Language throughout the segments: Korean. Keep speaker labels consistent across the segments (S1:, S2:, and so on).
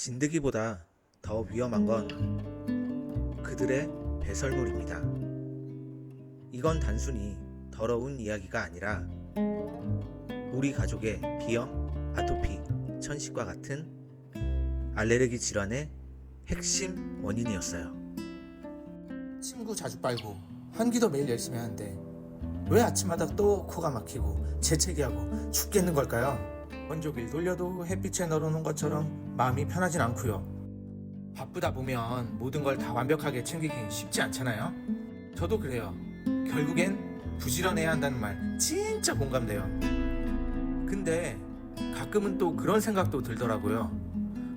S1: 진드기보다 더 위험한 건 그들의 배설물입니다. 이건 단순히 더러운 이야기가 아니라 우리 가족의 비염, 아토피, 천식과 같은 알레르기 질환의 핵심 원인이었어요.
S2: 친구 자주 빨고 환기도 매일 열심히 하는데 왜 아침마다 또 코가 막히고 재채기하고 죽겠는 걸까요? 원조길 돌려도 햇빛에 널어놓은 것처럼 마음이 편하진 않고요. 바쁘다 보면 모든 걸 다 완벽하게 챙기긴 쉽지 않잖아요. 저도 그래요. 결국엔 부지런해야 한다는 말 진짜 공감돼요. 근데 가끔은 또 그런 생각도 들더라고요.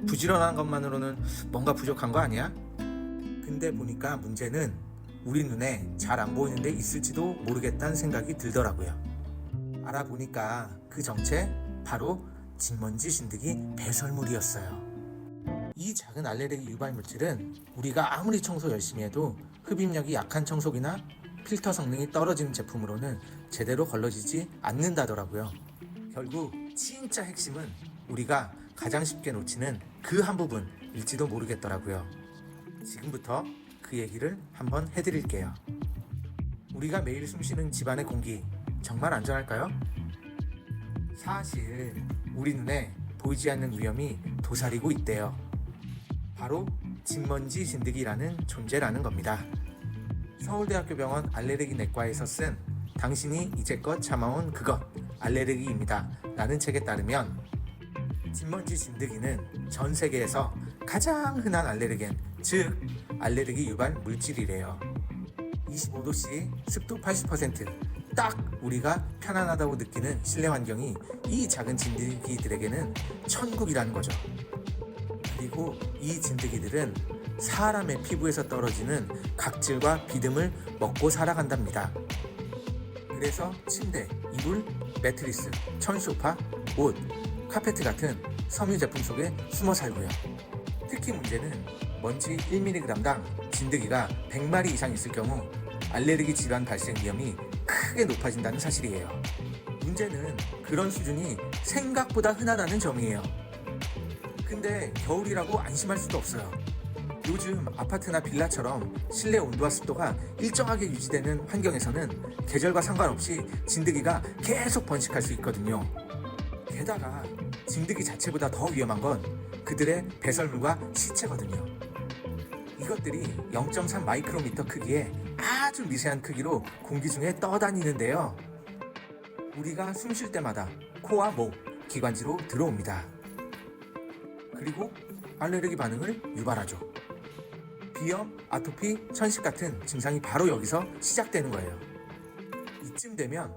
S2: 부지런한 것만으로는 뭔가 부족한 거 아니야? 근데 보니까 문제는 우리 눈에 잘 안 보이는 데 있을지도 모르겠다는 생각이 들더라고요. 알아보니까 그 정체 바로 진먼지 진드기 배설물이었어요. 이 작은 알레르기 유발 물질은 우리가 아무리 청소 열심히 해도 흡입력이 약한 청소기나 필터 성능이 떨어지는 제품으로는 제대로 걸러지지 않는다더라고요. 결국 진짜 핵심은 우리가 가장 쉽게 놓치는 그 한 부분일지도 모르겠더라고요. 지금부터 그 얘기를 한번 해드릴게요. 우리가 매일 숨쉬는 집안의 공기 정말 안전할까요? 사실 우리 눈에 보이지 않는 위험이 도사리고 있대요. 바로 진먼지 진드기라는 존재라는 겁니다. 서울대학교 병원 알레르기 내과에서 쓴 당신이 이제껏 참아온 그것 알레르기입니다. 라는 책에 따르면 진먼지 진드기는 전 세계에서 가장 흔한 알레르겐, 즉 알레르기 유발 물질이래요. 25도씨, 습도 80% 딱 우리가 편안하다고 느끼는 실내 환경이 이 작은 진드기들에게는 천국이라는 거죠. 그리고 이 진드기들은 사람의 피부에서 떨어지는 각질과 비듬을 먹고 살아간답니다. 그래서 침대, 이불, 매트리스, 천소파, 옷, 카페트 같은 섬유 제품 속에 숨어 살고요. 특히 문제는 먼지 1mg당 진드기가 100마리 이상 있을 경우 알레르기 질환 발생 위험이 크게 높아진다는 사실이에요. 문제는 그런 수준이 생각보다 흔하다는 점이에요. 근데 겨울이라고 안심할 수도 없어요. 요즘 아파트나 빌라처럼 실내 온도와 습도가 일정하게 유지되는 환경에서는 계절과 상관없이 진드기가 계속 번식할 수 있거든요. 게다가 진드기 자체보다 더 위험한 건 그들의 배설물과 시체거든요. 이것들이 0.3 마이크로미터 크기의 아주 미세한 크기로 공기 중에 떠다니는데요. 우리가 숨 쉴 때마다 코와 목, 기관지로 들어옵니다. 그리고 알레르기 반응을 유발하죠. 비염, 아토피, 천식 같은 증상이 바로 여기서 시작되는 거예요. 이쯤 되면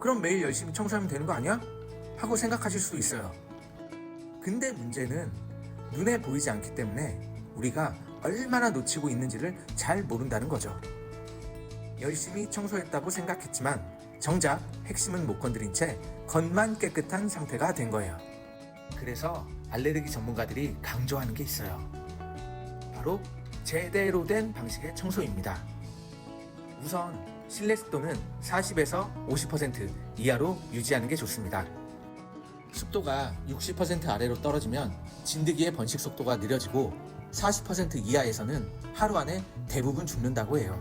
S2: 그럼 매일 열심히 청소하면 되는 거 아니야? 하고 생각하실 수도 있어요. 근데 문제는 눈에 보이지 않기 때문에 우리가 얼마나 놓치고 있는지를 잘 모른다는 거죠. 열심히 청소했다고 생각했지만 정작 핵심은 못 건드린 채 겉만 깨끗한 상태가 된 거예요. 그래서 알레르기 전문가들이 강조하는 게 있어요. 바로 제대로 된 방식의 청소입니다. 우선 실내 습도는 40에서 50% 이하로 유지하는 게 좋습니다. 습도가 60% 아래로 떨어지면 진드기의 번식 속도가 느려지고 40% 이하에서는 하루 안에 대부분 죽는다고 해요.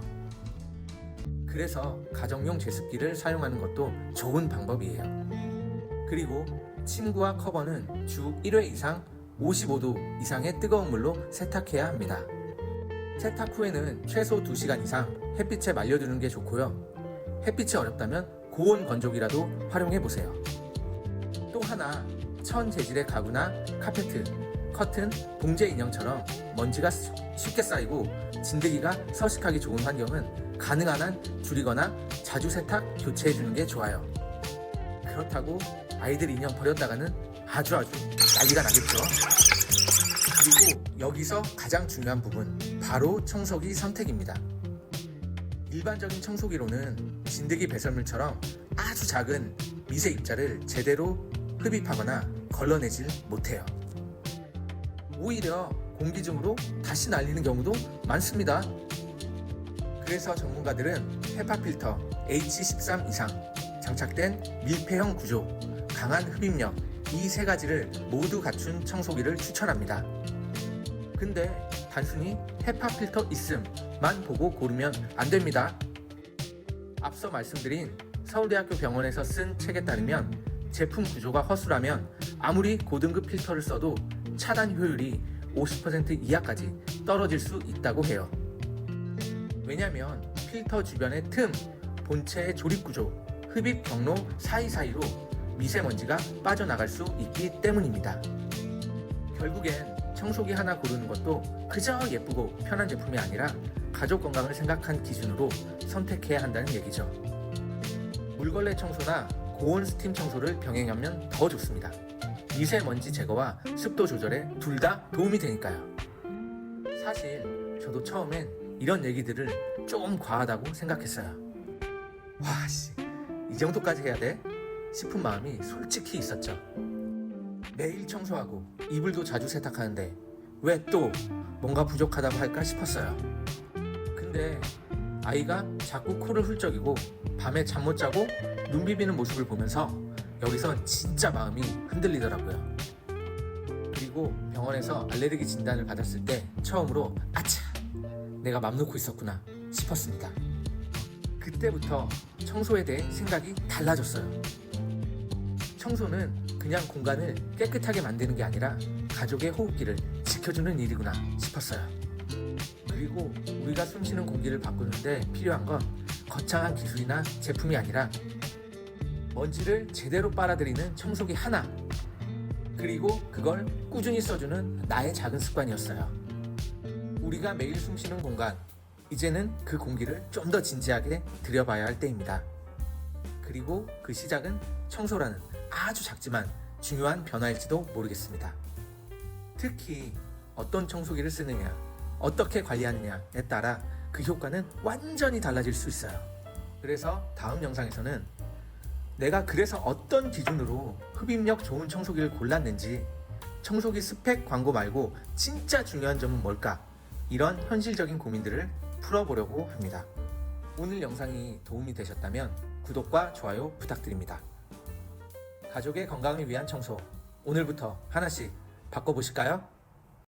S2: 그래서 가정용 제습기를 사용하는 것도 좋은 방법이에요. 그리고 침구와 커버는 주 1회 이상 55도 이상의 뜨거운 물로 세탁해야 합니다. 세탁 후에는 최소 2시간 이상 햇빛에 말려두는 게 좋고요. 햇빛이 어렵다면 고온 건조기라도 활용해 보세요. 또 하나 천 재질의 가구나 카페트, 커튼, 봉제 인형처럼 먼지가 수- 쉽게 쌓이고 진드기가 서식하기 좋은 환경은 가능한 한 줄이거나 자주 세탁 교체해 주는 게 좋아요. 그렇다고 아이들 인형 버렸다가는 아주 아주 난리가 나겠죠. 그리고 여기서 가장 중요한 부분 바로 청소기 선택입니다. 일반적인 청소기로는 진드기 배설물처럼 아주 작은 미세 입자를 제대로 흡입하거나 걸러내질 못해요. 오히려 공기 중으로 다시 날리는 경우도 많습니다. 그래서 전문가들은 헤파 필터 H13 이상 장착된 밀폐형 구조, 강한 흡입력 이 세 가지를 모두 갖춘 청소기를 추천합니다. 근데 단순히 헤파 필터 있음만 보고 고르면 안 됩니다. 앞서 말씀드린 서울대학교 병원에서 쓴 책에 따르면 제품 구조가 허술하면 아무리 고등급 필터를 써도 차단 효율이 50% 이하까지 떨어질 수 있다고 해요. 왜냐면 필터 주변의 틈, 본체의 조립 구조, 흡입 경로 사이사이로 미세먼지가 빠져나갈 수 있기 때문입니다. 결국엔 청소기 하나 고르는 것도 그저 예쁘고 편한 제품이 아니라 가족 건강을 생각한 기준으로 선택해야 한다는 얘기죠. 물걸레 청소나 고온 스팀 청소를 병행하면 더 좋습니다. 미세먼지 제거와 습도 조절에 둘 다 도움이 되니까요. 사실 저도 처음엔 이런 얘기들을 좀 과하다고 생각했어요. 와, 씨, 이 정도까지 해야 돼? 싶은 마음이 솔직히 있었죠. 매일 청소하고 이불도 자주 세탁하는데 왜 또 뭔가 부족하다고 할까 싶었어요. 근데 아이가 자꾸 코를 훌쩍이고 밤에 잠 못 자고 눈 비비는 모습을 보면서 여기서 진짜 마음이 흔들리더라고요. 그리고 병원에서 알레르기 진단을 받았을 때 처음으로 아차 내가 맘 놓고 있었구나 싶었습니다. 그때부터 청소에 대해 생각이 달라졌어요. 청소는 그냥 공간을 깨끗하게 만드는 게 아니라 가족의 호흡기를 지켜주는 일이구나 싶었어요. 그리고 우리가 숨 쉬는 공기를 바꾸는데 필요한 건 거창한 기술이나 제품이 아니라 먼지를 제대로 빨아들이는 청소기 하나 그리고 그걸 꾸준히 써주는 나의 작은 습관이었어요. 우리가 매일 숨쉬는 공간 이제는 그 공기를 좀 더 진지하게 들여봐야 할 때입니다. 그리고 그 시작은 청소라는 아주 작지만 중요한 변화일지도 모르겠습니다. 특히 어떤 청소기를 쓰느냐, 어떻게 관리하느냐에 따라 그 효과는 완전히 달라질 수 있어요. 그래서 다음 영상에서는 내가 그래서 어떤 기준으로 흡입력 좋은 청소기를 골랐는지 청소기 스펙 광고 말고 진짜 중요한 점은 뭘까? 이런 현실적인 고민들을 풀어보려고 합니다. 오늘 영상이 도움이 되셨다면 구독과 좋아요 부탁드립니다. 가족의 건강을 위한 청소 오늘부터 하나씩 바꿔보실까요?